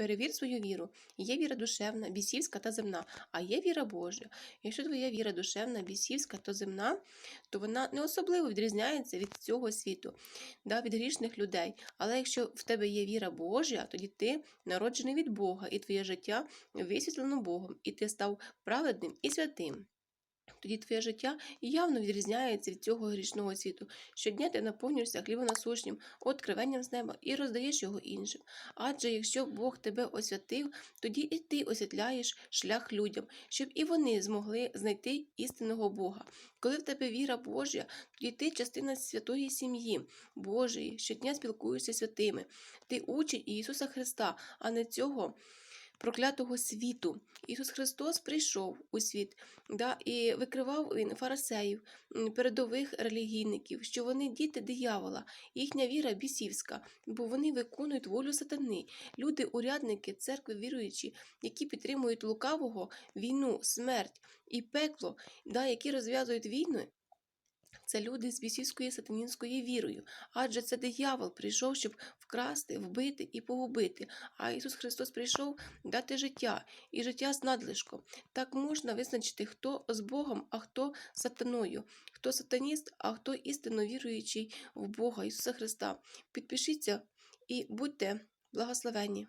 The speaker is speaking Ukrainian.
Перевір свою віру. Є віра душевна, бісівська та земна, а є віра Божа. Якщо твоя віра душевна, бісівська та земна, то вона не особливо відрізняється від цього світу, да, від грішних людей. Але якщо в тебе є віра Божа, тоді ти народжений від Бога, і твоє життя висвітлено Богом, і ти став праведним і святим. Тоді твоє життя явно відрізняється від цього грішного світу. Щодня ти наповнюєшся хлібонасущнім, откриванням з неба і роздаєш його іншим. Адже якщо Бог тебе освятив, тоді і ти освятляєш шлях людям, щоб і вони змогли знайти істинного Бога. Коли в тебе віра Божа, тоді ти частина святої сім'ї Божої, щодня спілкуєшся святими. Ти учень Ісуса Христа, а не цього проклятого світу. Ісус Христос прийшов у світ да, і викривав він фарисеїв, передових релігійників, що вони діти диявола, їхня віра бісівська, бо вони виконують волю сатани. Люди, урядники, церкви віруючі, які підтримують лукавого, війну, смерть і пекло, да, які розв'язують війни. Це люди з бісівською сатанінською вірою, адже це диявол прийшов, щоб вкрасти, вбити і погубити. А Ісус Христос прийшов дати життя і життя з надлишком. Так можна визначити, хто з Богом, а хто сатаною, хто сатаніст, а хто істинно віруючий в Бога Ісуса Христа. Підпишіться і будьте благословенні.